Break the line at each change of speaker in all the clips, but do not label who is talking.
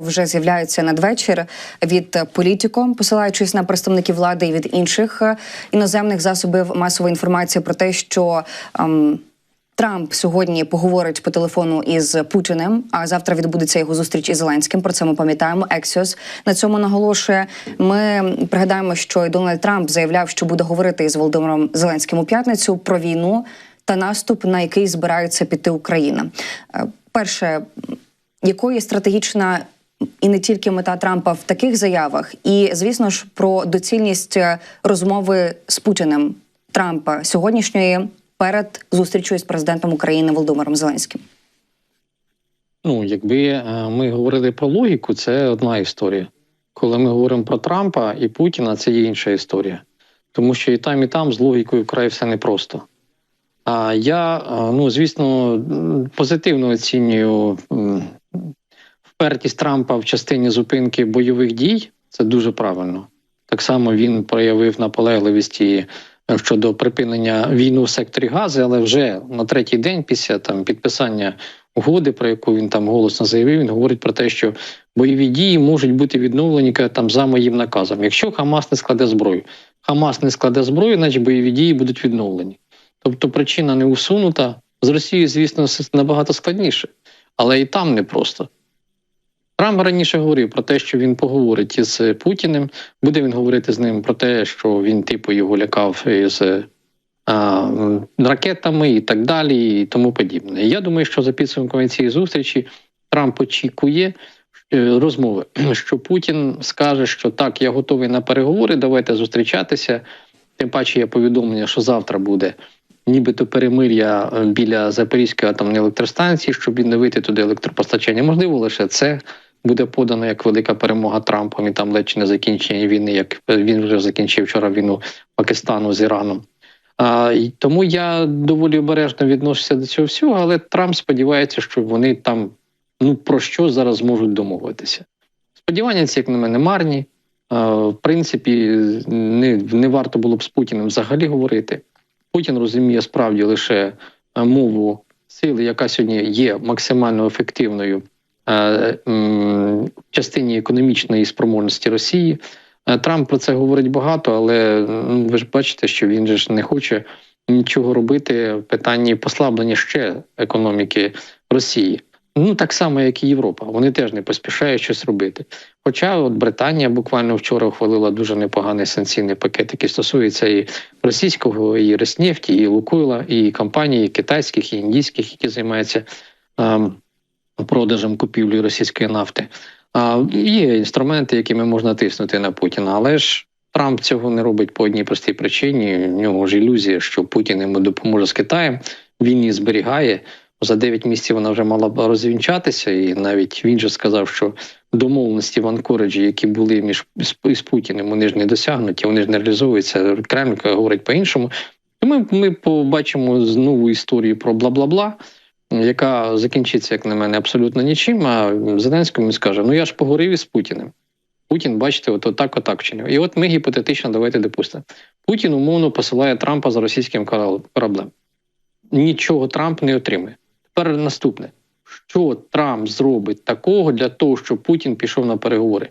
вже з'являються надвечір від політико, посилаючись на представників влади і від інших е, іноземних засобів масової інформації про те, що ем, Трамп сьогодні поговорить по телефону із Путіним. А завтра відбудеться його зустріч із Зеленським. Про це ми пам'ятаємо. Ексіос на цьому наголошує. Ми пригадаємо, що і Дональд Трамп заявляв, що буде говорити із Володимиром Зеленським у п'ятницю про війну та наступ, на який збирається піти Україна. Е, Перше, якою є стратегічна і не тільки мета Трампа в таких заявах, і звісно ж про доцільність е, розмови з Путіним Трампа сьогоднішньої перед зустрічю з президентом України Володимиром Зеленським.
Ну, якби е, ми говорили про логіку, це одна історія. Коли ми говоримо про Трампа і Путіна, це є інша історія. Тому що і там, і там з логікою вкрай все непросто. А я, е, ну звісно, позитивно оцінюю впертість Трампа в частині зупинки бойових дій. Це дуже правильно. Так само він проявив наполегливість і е, щодо припинення війни в секторі Гази, але вже на третій день після там підписання угоди, про яку він там голосно заявив, він говорить про те, що бойові дії можуть бути відновлені там за моїм наказом. Якщо Хамас не складе зброю, Хамас не складе зброю, значить бойові дії будуть відновлені. Тобто причина не усунута. З Росією, звісно, набагато складніше, але і там непросто. Трамп раніше говорив про те, що він поговорить із Путіним. Буде він говорити з ним про те, що він, типу, його лякав із а, ракетами і так далі, і тому подібне. Я думаю, що за підсумками цієї зустрічі Трамп очікує е, розмови, що Путін скаже, що так, я готовий на переговори, давайте зустрічатися. Тим паче є повідомлення, що завтра буде нібито перемир'я е, біля Запорізької атомної електростанції, щоб відновити туди електропостачання. Можливо, лише це буде подано як велика перемога Трампом і там ледь чи не закінчення війни, як е, він вже закінчив вчора війну Пакистану з Іраном. А, і тому я доволі обережно відношуся до цього всього, але Трамп сподівається, що вони там ну про що зараз зможуть домовитися. Сподівання ці, як на мене, марні. А, в принципі, не, не варто було б з Путіним взагалі говорити. Путін розуміє справді лише мову сили, яка сьогодні є максимально ефективною частині економічної спроможності Росії. Е, Трамп про це говорить багато, але ну, ви ж бачите, що він же ж не хоче нічого робити в питанні послаблення ще економіки Росії. Ну так само, як і Європа. Вони теж не поспішають щось робити. Хоча от Британія буквально вчора ухвалила дуже непоганий санкційний пакет, який стосується і російського, і Роснефті, і Лукойла, і компаній і китайських, і індійських, які займаються ем, продажем купівлі російської нафти. А, є інструменти, якими можна тиснути на Путіна, але ж Трамп цього не робить по одній простій причині. У нього ж ілюзія, що Путін йому допоможе з Китаєм. Він її зберігає. За 9 місяців вона вже мала б розвінчатися, і навіть він же сказав, що домовленості в Анкориджі, які були між з, Путіним, вони ж не досягнуті, вони ж не реалізовуються. Кремль говорить по-іншому. Тому ми, побачимо знову історію про бла-бла-бла, яка закінчиться, як на мене, абсолютно нічим. А Зеленському скаже: Ну я ж поговорив із Путіним. Путін, бачите, от отак, отак чинив. І от ми гіпотетично давайте допустимо. Путін умовно посилає Трампа за російським кораблем. Нічого Трамп не отримає. Тепер наступне: що Трамп зробить такого для того, щоб Путін пішов на переговори?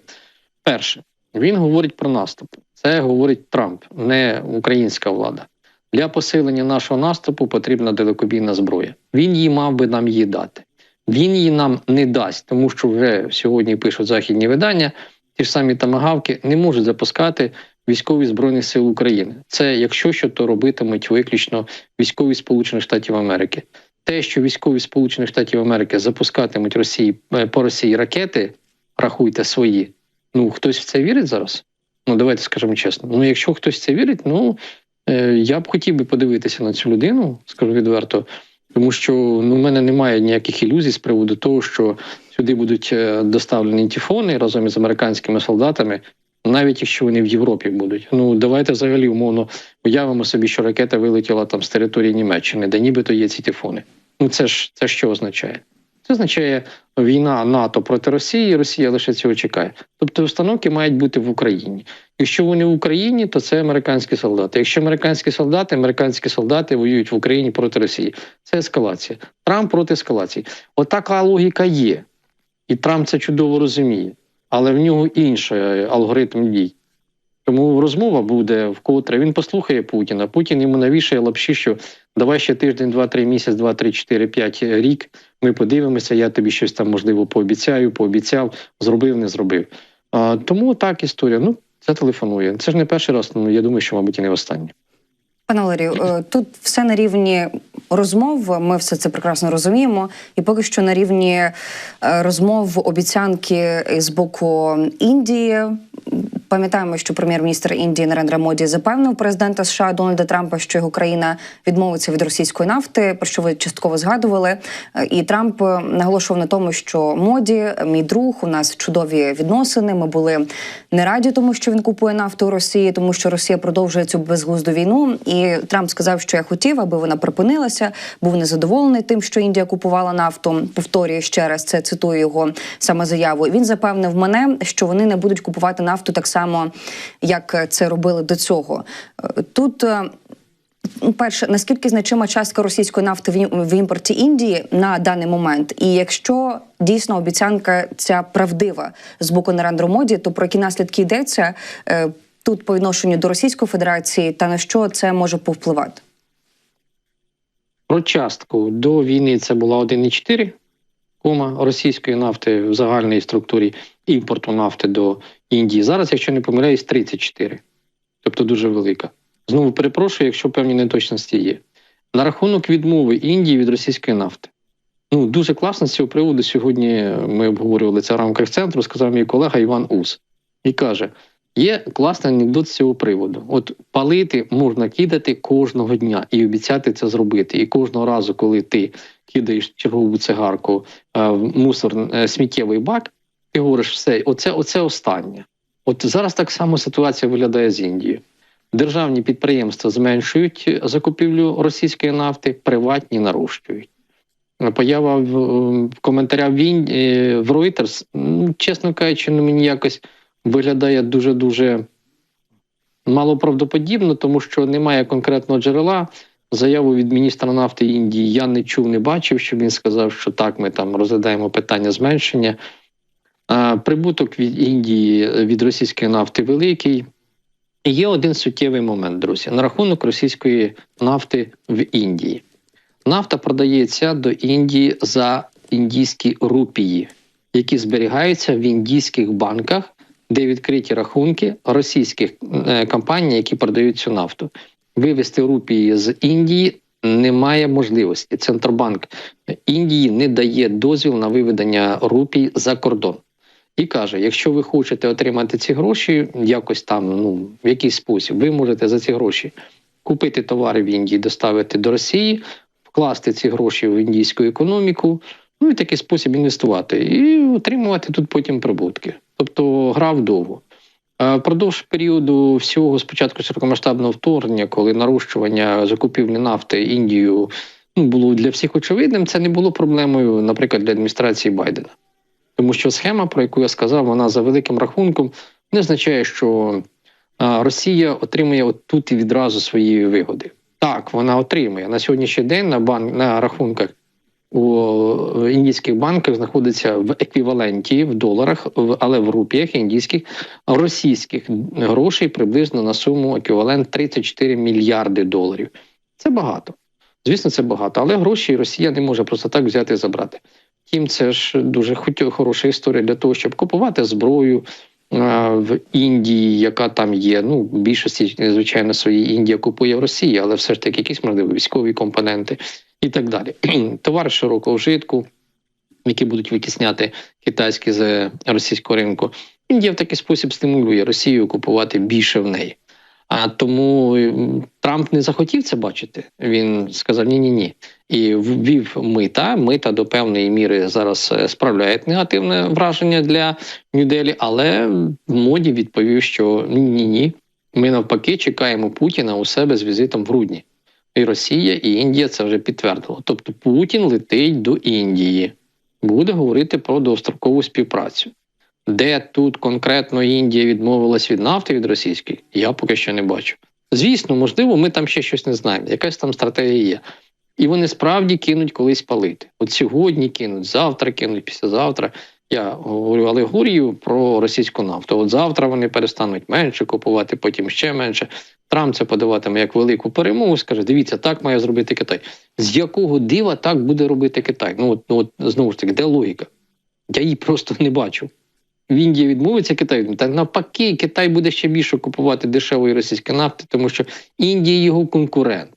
Перше, він говорить про наступ. Це говорить Трамп, не українська влада. Для посилення нашого наступу потрібна далекобійна зброя. Він її мав би нам її дати. Він її нам не дасть, тому що вже сьогодні пишуть західні видання. Ті ж самі тамагавки не можуть запускати військові збройних сил України. Це якщо що, то робитимуть виключно військові Сполучених Штатів Америки. Те, що військові Сполучених Штатів Америки запускатимуть Росії е, по Росії ракети, рахуйте свої. Ну хтось в це вірить зараз? Ну давайте скажемо чесно. Ну, якщо хтось в це вірить, ну я б хотів би подивитися на цю людину, скажу відверто, тому що ну, в мене немає ніяких ілюзій з приводу того, що сюди будуть е, доставлені тіфони разом із американськими солдатами, навіть якщо вони в Європі будуть. Ну давайте взагалі умовно уявимо собі, що ракета вилетіла там з території Німеччини, де нібито є ці тіфони. Ну це ж це що означає? Це означає війна НАТО проти Росії, і Росія лише цього чекає. Тобто установки мають бути в Україні. Якщо вони в Україні, то це американські солдати. Якщо американські солдати, американські солдати воюють в Україні проти Росії. Це ескалація. Трамп проти ескалації. Отака логіка є. І Трамп це чудово розуміє, але в нього інший алгоритм дій. Тому розмова буде вкотре. Він послухає Путіна. Путін йому навішає лапші, що давай ще тиждень, два, три місяць, два, три, чотири, п'ять рік. Ми подивимося. Я тобі щось там можливо пообіцяю, пообіцяв, зробив, не зробив. А, тому так історія. Ну це телефонує. Це ж не перший раз. Ну я думаю, що мабуть і не останній.
Пане Валерію, е, тут все на рівні розмов. Ми все це прекрасно розуміємо. І поки що на рівні е, розмов обіцянки з боку Індії. Пам'ятаємо, що прем'єр-міністр Індії Нарендра Моді запевнив президента США Дональда Трампа, що його країна відмовиться від російської нафти, про що ви частково згадували. Е, І Трамп е, наголошував на тому, що моді, мій друг, у нас чудові відносини. Ми були не раді, тому що він купує нафту у Росії, тому що Росія продовжує цю безглузду війну. І Трамп сказав, що я хотів, аби вона припинилася. Був незадоволений тим, що Індія купувала нафту. Повторюю ще раз, це цитую його саме заяву. Він запевнив мене, що вони не будуть купувати нафту так само, як це робили до цього. Е, Тут е, Ну, Перше, наскільки значима частка російської нафти в імпорті Індії на даний момент, і якщо дійсно обіцянка ця правдива з боку Нарендру Моді, то про які наслідки йдеться е, тут по відношенню до Російської Федерації, та на що це може повпливати?
Про частку до війни це була 1,4 кома російської нафти в загальній структурі імпорту нафти до Індії. Зараз, якщо не помиляюсь, 34. Тобто дуже велика. Знову перепрошую, якщо певні неточності є. На рахунок відмови Індії від російської нафти. Ну, дуже класно з цього приводу. Сьогодні ми обговорювали це в рамках центру, сказав мій колега Іван Ус. І каже: є класний анекдот з цього приводу. От палити можна кидати кожного дня і обіцяти це зробити. І кожного разу, коли ти кидаєш чергову цигарку е, в мусор е, сміттєвий бак, ти говориш, все, оце, оце останнє. От зараз так само ситуація виглядає з Індією. Державні підприємства зменшують закупівлю російської нафти, приватні нарощують. Поява в, коментарях в, е, в Reuters, ну, чесно кажучи, ну, мені якось виглядає дуже-дуже малоправдоподібно, тому що немає конкретного джерела. Заяву від міністра нафти Індії я не чув, не бачив, щоб він сказав, що так, ми там розглядаємо питання зменшення. Прибуток від Індії е, від російської нафти великий. Є один суттєвий момент, друзі, на рахунок російської нафти в Індії. Нафта продається до Індії за індійські рупії, які зберігаються в індійських банках, де відкриті рахунки російських е, компаній, які продають цю нафту. Вивести рупії з Індії немає можливості. Центробанк Індії не дає дозвіл на виведення рупій за кордон. І каже: якщо ви хочете отримати ці гроші, якось там, ну в якийсь спосіб, ви можете за ці гроші купити товари в Індії, доставити до Росії, вкласти ці гроші в індійську економіку, ну і такий спосіб інвестувати, і отримувати тут потім прибутки. Тобто гра вдовго. Е, Продовж періоду всього спочатку широкомасштабного вторгнення, коли нарощування закупівлі нафти Індією ну, було для всіх очевидним, це не було проблемою, наприклад, для адміністрації Байдена. Тому що схема, про яку я сказав, вона за великим рахунком не означає, що Росія отримує от тут і відразу свої вигоди. Так, вона отримує на сьогоднішній день на банк на рахунках у індійських банках знаходиться в еквіваленті в доларах, але в рупіях індійських російських грошей приблизно на суму еквівалент 34 мільярди доларів. Це багато. Звісно, це багато, але гроші Росія не може просто так взяти і забрати. Втім, це ж дуже хороша історія для того, щоб купувати зброю в Індії, яка там є. Ну, більшості, звичайно, свої Індія купує в Росії, але все ж таки якісь можливо військові компоненти і так далі. Товари широкого вжитку, які будуть витісняти китайські з російського ринку. Індія в такий спосіб стимулює Росію купувати більше в неї. А тому Трамп не захотів це бачити. Він сказав ні, ні, ні. І ввів мита. Мита до певної міри зараз е, справляють негативне враження для Нью-Делі, але моді відповів, що ні, ні. Ми навпаки чекаємо Путіна у себе з візитом в грудні. І Росія, і Індія це вже підтвердило. Тобто Путін летить до Індії, буде говорити про довгострокову співпрацю. Де тут конкретно Індія відмовилась від нафти від російської, я поки що не бачу. Звісно, можливо, ми там ще щось не знаємо, якась там стратегія є. І вони справді кинуть колись палити. От сьогодні кинуть, завтра кинуть, післязавтра. Я говорю алегорію про російську нафту. От завтра вони перестануть менше купувати, потім ще менше. Трамп це подаватиме як велику перемогу. Скаже: дивіться, так має зробити Китай. З якого дива так буде робити Китай? Ну от, ну, от знову ж таки, де логіка? Я її просто не бачу. В Індії відмовиться Китай. Та навпаки, Китай буде ще більше купувати дешевої російської нафти, тому що Індія його конкурент.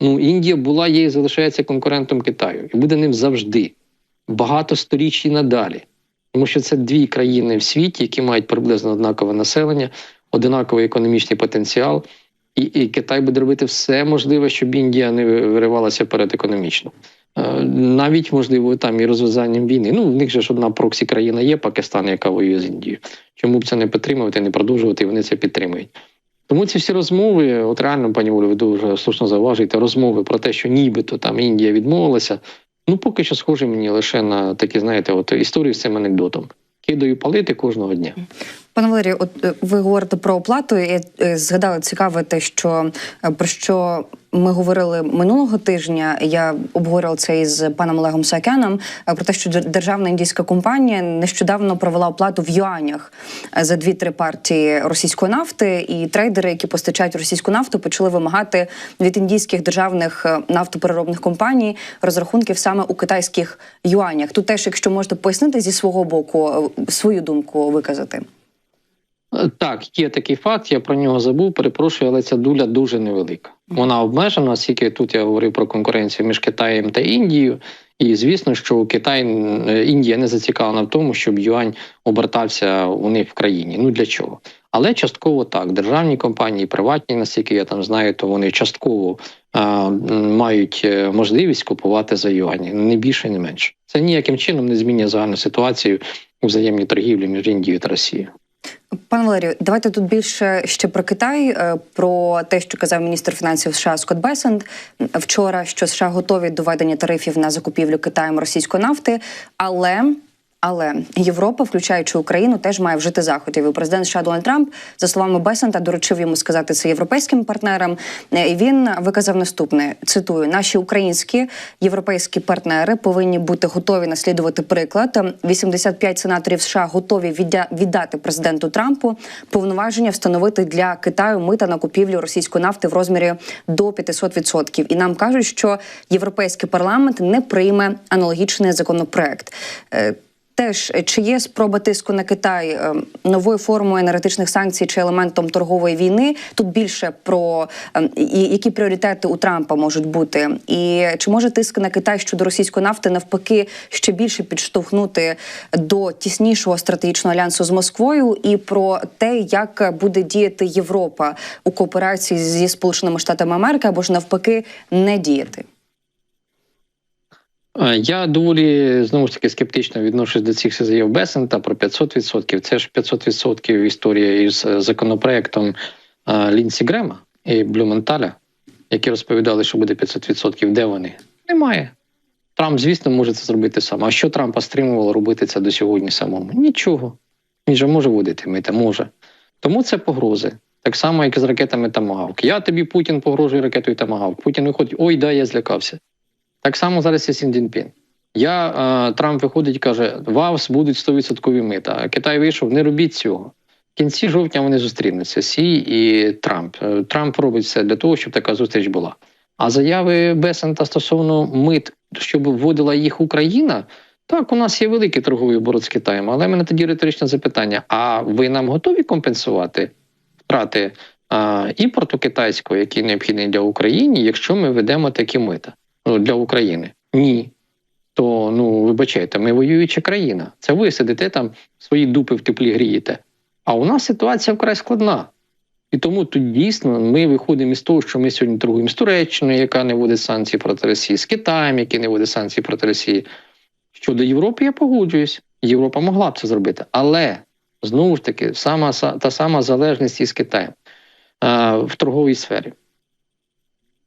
Ну, Індія була, є і залишається конкурентом Китаю, і буде ним завжди. Багато сторіч надалі. Тому що це дві країни в світі, які мають приблизно однакове населення, однаковий економічний потенціал, і, і Китай буде робити все можливе, щоб Індія не виривалася перед економічно. Е, Навіть можливо там і розв'язанням війни. Ну в них же ж одна проксі країна є Пакистан, яка воює з Індією. Чому б це не підтримувати, не продовжувати? Вони це підтримують. Тому ці всі розмови, от реально, пані Олю, ви дуже слушно зауважуєте, розмови про те, що нібито там Індія відмовилася. Ну поки що схоже мені лише на такі, знаєте, от історії з цим анекдотом. Кидаю палити кожного дня.
Пане Валерію, от е, ви говорите про оплату. і е, згадали цікаве те, що е, про що ми говорили минулого тижня. Я обговорювала це із паном Олегом Саакяном, е, про те, що дер- державна індійська компанія нещодавно провела оплату в юанях за дві-три партії російської нафти, і трейдери, які постачають російську нафту, почали вимагати від індійських державних нафтопереробних компаній розрахунків саме у китайських юанях. Тут теж, якщо можете пояснити зі свого боку свою думку виказати.
Е, Так, є такий факт, я про нього забув, перепрошую, але ця дуля дуже невелика. Вона обмежена, оскільки тут я говорив про конкуренцію між Китаєм та Індією. І звісно, що Китай е, Індія не зацікавлена в тому, щоб юань обертався у них в країні. Ну для чого? Але частково так. Державні компанії, приватні, наскільки я там знаю, то вони частково а, мають е, можливість купувати за юані, не більше, не менше. Це ніяким чином не змінює загальну ситуацію у взаємній торгівлі між Індією та Росією.
Пане Валерію, давайте тут більше ще про Китай, е, про те, що казав міністр фінансів США Скотт Бесенд вчора, що США готові до введення тарифів на закупівлю Китаєм російської нафти, але. Але Європа, включаючи Україну, теж має вжити заходів. І президент США Дональд Трамп, за словами Бесента, доручив йому сказати це європейським партнерам. Е, він виказав наступне: цитую: наші українські європейські партнери повинні бути готові наслідувати приклад. 85 сенаторів США готові віддати президенту Трампу повноваження встановити для Китаю мита на купівлю російської нафти в розмірі до 500%. І нам кажуть, що європейський парламент не прийме аналогічний законопроект. Теж е, чи є спроба тиску на Китай е, новою формою енергетичних санкцій чи елементом торгової війни? Тут більше про е, і- які пріоритети у Трампа можуть бути, і чи може тиск на Китай щодо російської нафти навпаки ще більше підштовхнути до тіснішого стратегічного альянсу з Москвою, і про те, як буде діяти Європа у кооперації зі Сполученими Штатами Америки, або ж навпаки не діяти?
Я доволі знову ж таки скептично відношусь до цих заяв Бесента про 500%. Це ж 500% історія із е, законопроектом Лінсі Грема і Блюменталя, які розповідали, що буде 500%. Де вони? Немає. Трамп, звісно, може це зробити сам. А що Трампа стримувало робити це до сьогодні самому? Нічого. Він же може водити мита, може. Тому це погрози. Так само, як і з ракетами Тамагавк. Я тобі Путін погрожую ракетою Тамагавк. Путін виходить, ой, да, я злякався. Так само зараз і Сін Цзіньпін. Я е, Трамп виходить і каже: вас будуть 100% мита. Китай вийшов, не робіть цього. В кінці жовтня вони зустрінуться Сі і Трамп. Е, Трамп робить все для того, щоб така зустріч була. А заяви Бесента стосовно мит, щоб вводила їх Україна. Так, у нас є великий торговий оборот з Китаєм, але в мене тоді риторичне запитання: а ви нам готові компенсувати втрати а, імпорту китайського, який необхідний для України, якщо ми ведемо такі мита? Ну, для України. Ні. То ну вибачайте, ми воююча країна. Це ви сидите там, свої дупи в теплі грієте. А у нас ситуація вкрай складна. І тому тут дійсно ми виходимо із того, що ми сьогодні торгуємо з Туреччиною, яка не вводить санкції проти Росії, з Китаєм, який не вводить санкції проти Росії. Щодо Європи, я погоджуюсь. Європа могла б це зробити. Але знову ж таки, сама та сама залежність із Китаєм а, в торговій сфері.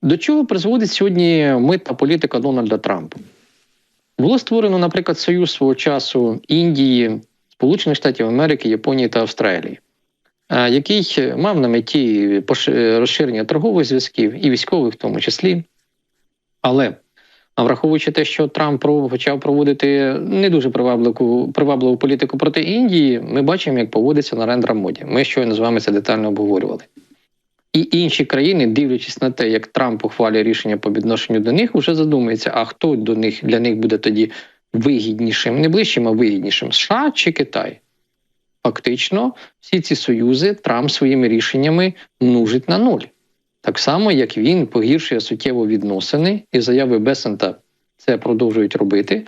До чого призводить сьогодні митна політика Дональда Трампа? Було створено, наприклад, союз свого часу Індії, Сполучених Штатів Америки, Японії та Австралії, який мав на меті розширення торгових зв'язків і військових в тому числі. Але враховуючи те, що Трамп почав проводити не дуже привабливу, привабливу політику проти Індії, ми бачимо, як поводиться Нарендра Моді. Ми щойно з вами це детально обговорювали. І інші країни, дивлячись на те, як Трамп ухвалює рішення по відношенню до них, вже задумується, а хто до них для них буде тоді вигіднішим, не ближчим, а вигіднішим США чи Китай. Фактично, всі ці союзи Трамп своїми рішеннями множить на нуль. Так само, як він погіршує суттєво відносини, і заяви Бесента це продовжують робити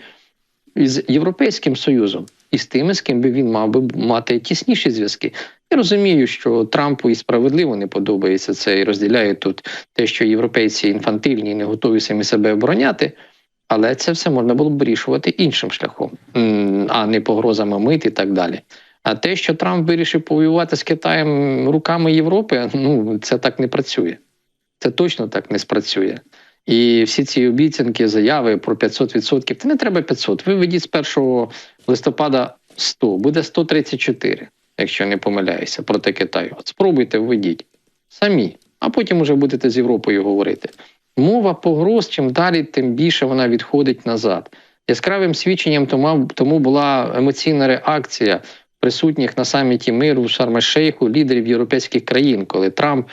із Європейським Союзом і з тими, з ким би він мав би мати тісніші зв'язки. Я розумію, що Трампу і справедливо не подобається це і розділяє тут те, що європейці інфантильні і не готові самі себе обороняти. Але це все можна було б вирішувати іншим шляхом, а не погрозами мит і так далі. А те, що Трамп вирішив повоювати з Китаєм руками Європи, ну це так не працює. Це точно так не спрацює. І всі ці обіцянки, заяви про 500%, це не треба 500. Ви ведіть з 1 листопада 100, буде 134, якщо не помиляюся, проти Китаю. От спробуйте введіть самі, а потім уже будете з Європою говорити. Мова погроз, чим далі, тим більше вона відходить назад. Яскравим свідченням тому, була емоційна реакція присутніх на саміті миру в Шарм-Шейху лідерів європейських країн, коли Трамп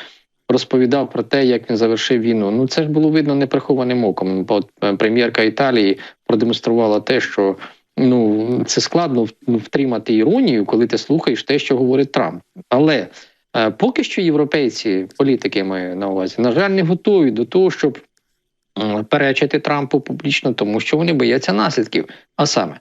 розповідав про те, як він завершив війну. Ну це ж було видно неприхованим оком. Бо е, прем'єрка Італії продемонструвала те, що ну це складно ну, втримати іронію, коли ти слухаєш те, що говорить Трамп. Але е, поки що європейці, політики маю на увазі, на жаль, не готові до того, щоб перечити Трампу публічно, тому що вони бояться наслідків. А саме.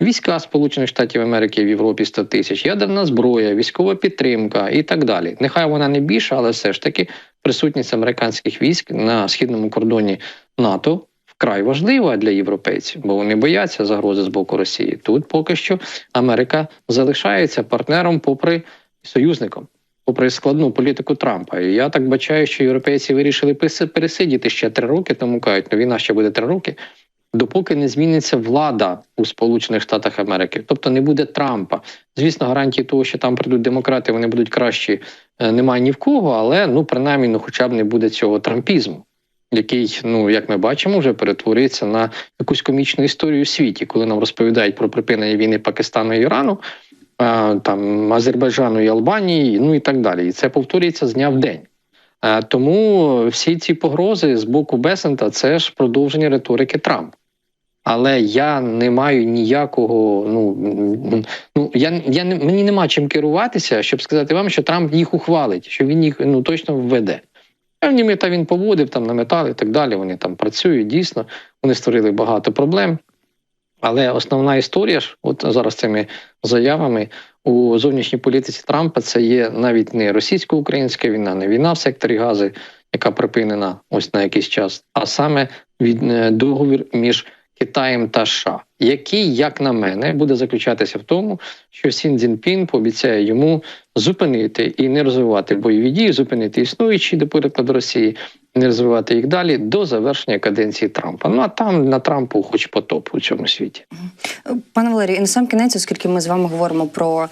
Війська Сполучених Штатів Америки в Європі 100 тисяч, ядерна зброя, військова підтримка і так далі. Нехай вона не більша, але все ж таки присутність американських військ на східному кордоні НАТО вкрай важлива для європейців, бо вони бояться загрози з боку Росії. Тут поки що Америка залишається партнером, попри союзником, попри складну політику Трампа. І я так бачаю, що європейці вирішили пересидіти ще три роки, тому кажуть, ну війна ще буде три роки допоки не зміниться влада у Сполучених Штатах Америки, тобто не буде Трампа. Звісно, гарантії того, що там прийдуть демократи, вони будуть кращі, е, немає ні в кого, але ну принаймні, ну хоча б не буде цього трампізму. Який, ну як ми бачимо, вже перетвориться на якусь комічну історію у світі, коли нам розповідають про припинення війни Пакистану і Ірану, а, там Азербайджану і Албанії, ну і так далі. І це повторюється з дня в день. Е, Тому всі ці погрози з боку Бесента це ж продовження риторики Трампа. Але я не маю ніякого. Ну ну я, я мені нема чим керуватися, щоб сказати вам, що Трамп їх ухвалить, що він їх ну точно введе. Певні мета він поводив там на метал і так далі. Вони там працюють дійсно. Вони створили багато проблем. Але основна історія ж, от зараз цими заявами у зовнішній політиці Трампа, це є навіть не російсько-українська війна, не війна в секторі Гази, яка припинена ось на якийсь час, а саме від е, договір між Китаєм та США, який, як на мене, буде заключатися в тому, що Сін Цзіньпін пообіцяє йому зупинити і не розвивати бойові дії, зупинити існуючі, до прикладу Росії, не розвивати їх далі до завершення каденції Трампа. Ну а там на Трампу, хоч потоп у цьому світі.
Пане Валерію, і на сам кінець, оскільки ми з вами говоримо про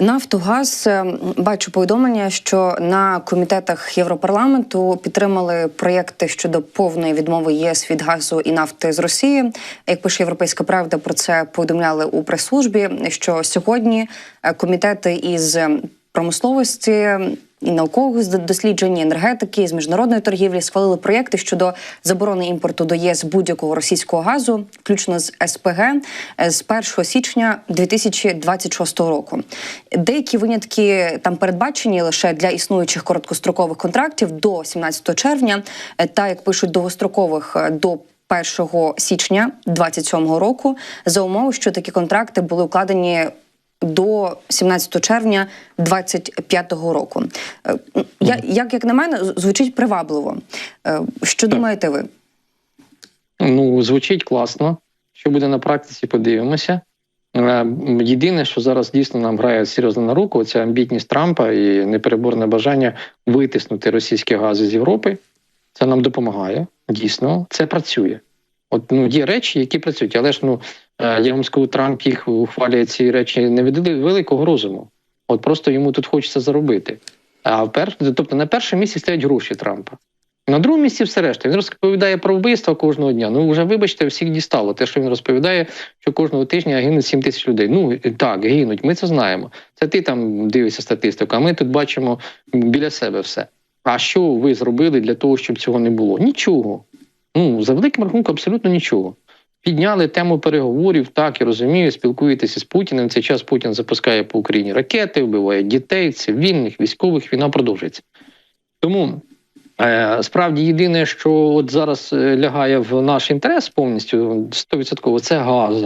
нафту, газ, е, бачу повідомлення, що на комітетах Європарламенту підтримали проєкти щодо повної відмови єС від газу і нафти з Росії. Як пише Європейська Правда, про це повідомляли у прес-службі. Що сьогодні е, комітети із промисловості. І наукових з- досліджень, і енергетики з міжнародної торгівлі схвалили проєкти щодо заборони імпорту до ЄС будь-якого російського газу, включно з СПГ, е, з 1 січня 2026 року. Деякі винятки там передбачені лише для існуючих короткострокових контрактів до 17 червня, е, та як пишуть довгострокових е, до 1 січня 2027 року, за умови, що такі контракти були укладені до 17 червня 25-го року. Е, Я, як, як на мене, звучить привабливо. Е, Що думаєте ви?
Ну, звучить класно. Що буде на практиці, подивимося. Е, Єдине, що зараз дійсно нам грає серйозно на руку, це амбітність Трампа і непереборне бажання витиснути російські гази з Європи. Це нам допомагає. Дійсно, це працює. От ну є речі, які працюють, але ж ну е, я вам скажу, Трамп їх ухвалює ці речі не від великого розуму. От просто йому тут хочеться заробити. А пер, тобто на першому місці стоять гроші Трампа. На другому місці все решта. Він розповідає про вбивства кожного дня. Ну вже вибачте, всіх дістало. Те, що він розповідає, що кожного тижня гинуть 7 тисяч людей. Ну так, гинуть, ми це знаємо. Це ти там дивишся статистику, а ми тут бачимо біля себе все. А що ви зробили для того, щоб цього не було? Нічого. Ну, за великим рахунком, абсолютно нічого. Підняли тему переговорів, так я розумію, спілкуєтеся з Путіним. Цей час Путін запускає по Україні ракети, вбиває дітей, цивільних, військових. Війна продовжується. Тому е, справді єдине, що от зараз е, лягає в наш інтерес повністю 100%, це газ.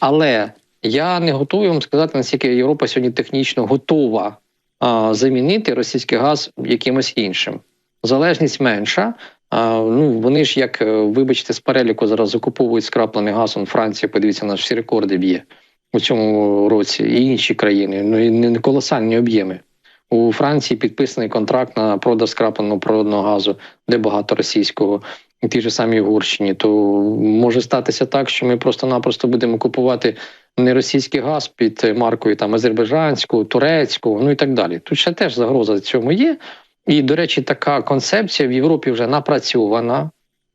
Але я не готовий вам сказати, наскільки Європа сьогодні технічно готова замінити російський газ якимось іншим. Залежність менша. А, ну вони ж як е, вибачте з переліку зараз закуповують скраплений газ. Он Франція, подивіться, на всі рекорди б'є у цьому році, і інші країни. Ну і не колосальні об'єми. У Франції підписаний контракт на продаж скрапленого природного газу, де багато російського, і ті ж самі Угорщині. То може статися так, що ми просто-напросто будемо купувати не російський газ під маркою там азербайджанську, турецьку, ну і так далі. Тут ще теж загроза цьому є. І, до речі, така концепція в Європі вже напрацьована.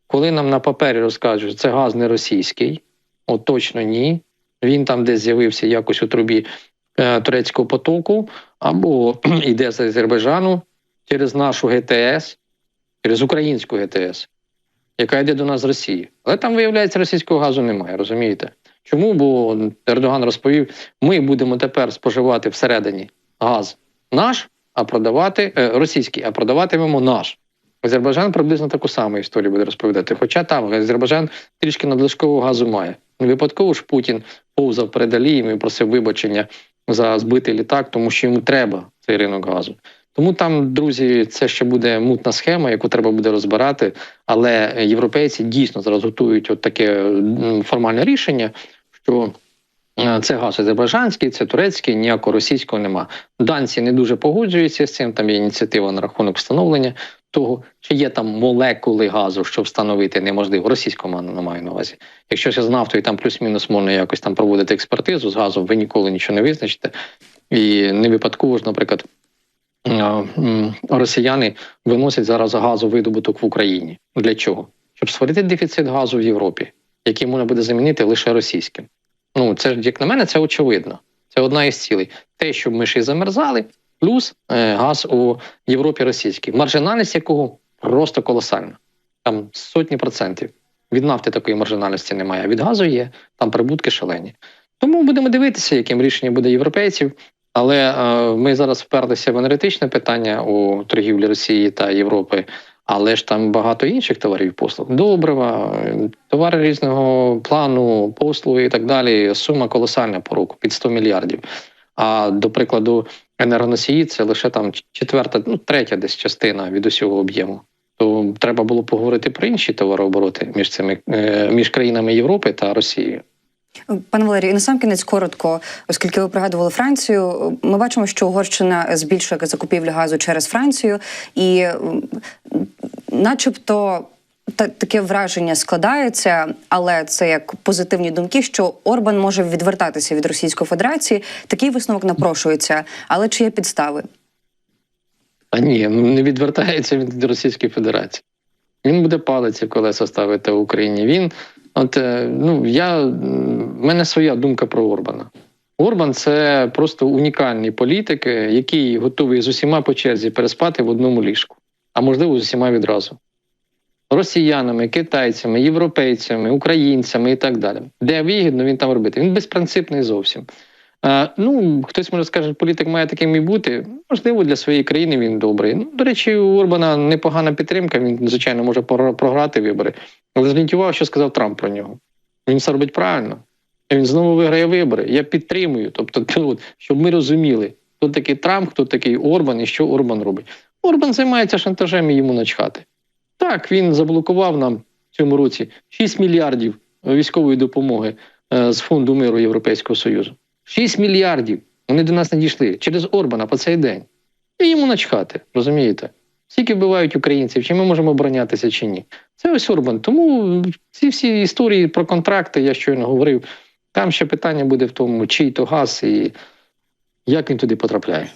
Коли нам на папері розкажуть, що це газ не російський, от точно ні. Він там десь з'явився якось у трубі е, турецького потоку, або йде з Азербайджану через нашу ГТС, через українську ГТС, яка йде до нас з Росії. Але там, виявляється, російського газу немає, розумієте? Чому? Бо Ердоган розповів: ми будемо тепер споживати всередині газ наш, а продавати е, російський, а продаватимемо наш. Азербайджан приблизно таку саму історію буде розповідати. Хоча там Азербайджан трішки надлишкового газу має. Не випадково ж Путін повзав перед Алієм і просив вибачення за збитий літак, тому що йому треба цей ринок газу. Тому там, друзі, це ще буде мутна схема, яку треба буде розбирати. Але європейці дійсно зараз готують от таке формальне рішення, що це газ азербайджанський, це турецький, ніякого російського нема. Данці не дуже погоджуються з цим. Там є ініціатива на рахунок встановлення того, чи є там молекули газу, що встановити неможливо. Російського маю маю на увазі. Якщо ще з нафтою там плюс-мінус можна якось там проводити експертизу з газом, ви ніколи нічого не визначите. І не випадково ж, наприклад, росіяни виносять зараз газовидобуток в Україні. Для чого? Щоб створити дефіцит газу в Європі, який можна буде замінити лише російським. Ну, це ж, як на мене, це очевидно. Це одна із цілей. Те, щоб ми ще й замерзали, плюс е, газ у Європі російський, маржинальність якого просто колосальна. Там сотні процентів. Від нафти такої маржинальності немає, від газу є, там прибутки шалені. Тому будемо дивитися, яким рішенням буде європейців. Але е, ми зараз вперлися в енергетичне питання у торгівлі Росії та Європи. Але ж там багато інших товарів і послуг. Добрива, товари різного плану, послуги і так далі. Сума колосальна по року під 100 мільярдів. А до прикладу, енергоносії це лише там четверта, ну третя десь частина від усього об'єму. То треба було поговорити про інші товарообороти між цими е, між країнами Європи та Росією.
Пане Валерію, і на сам кінець коротко, оскільки ви пригадували Францію, ми бачимо, що Угорщина збільшує закупівлю газу через Францію, і начебто та- таке враження складається, але це як позитивні думки, що Орбан може відвертатися від Російської Федерації. Такий висновок напрошується. Але чи є підстави?
А ні, не відвертається від Російської Федерації. Він буде палиці колеса ставити в Україні. Він, от е, ну я в мене своя думка про Орбана. Орбан це просто унікальний політик, е, який готовий з усіма по черзі переспати в одному ліжку, а можливо з усіма відразу. Росіянами, китайцями, європейцями, українцями і так далі. Де вигідно він там робити? Він безпринципний зовсім. Е, ну, хтось може скаже, політик має таким і бути. Можливо, для своєї країни він добрий. Ну, до речі, у Орбана непогана підтримка. Він, звичайно, може програти вибори. Але злінтував, що сказав Трамп про нього. Він все робить правильно. Він знову виграє вибори. Я підтримую. Тобто, щоб ми розуміли, хто такий Трамп, хто такий Орбан і що Орбан робить. Орбан займається шантажем і йому начхати. Так, він заблокував нам в цьому році 6 мільярдів військової допомоги е, з фонду миру Європейського Союзу. 6 мільярдів. Вони до нас не дійшли через Орбана по цей день. І йому начхати, розумієте? Скільки вбивають українців, чи ми можемо оборонятися, чи ні. Це ось Орбан. Тому ці всі історії про контракти, я щойно говорив, там ще питання буде в тому, чий то газ і як він туди потрапляє.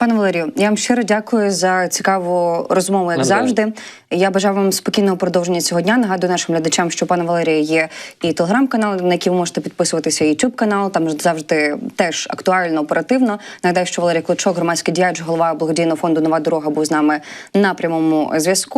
Пане Валерію, я вам щиро дякую за цікаву розмову, як
Навзаєм.
завжди. Я бажаю вам спокійного продовження цього дня. Нагадую нашим глядачам, що пане Валерія є і телеграм-канал, на який ви можете підписуватися, і ютуб канал. Там завжди теж актуально, оперативно. Нагадаю, що Валерій Клочок, громадський діяч, голова благодійного фонду Нова дорога, був з нами на прямому зв'язку.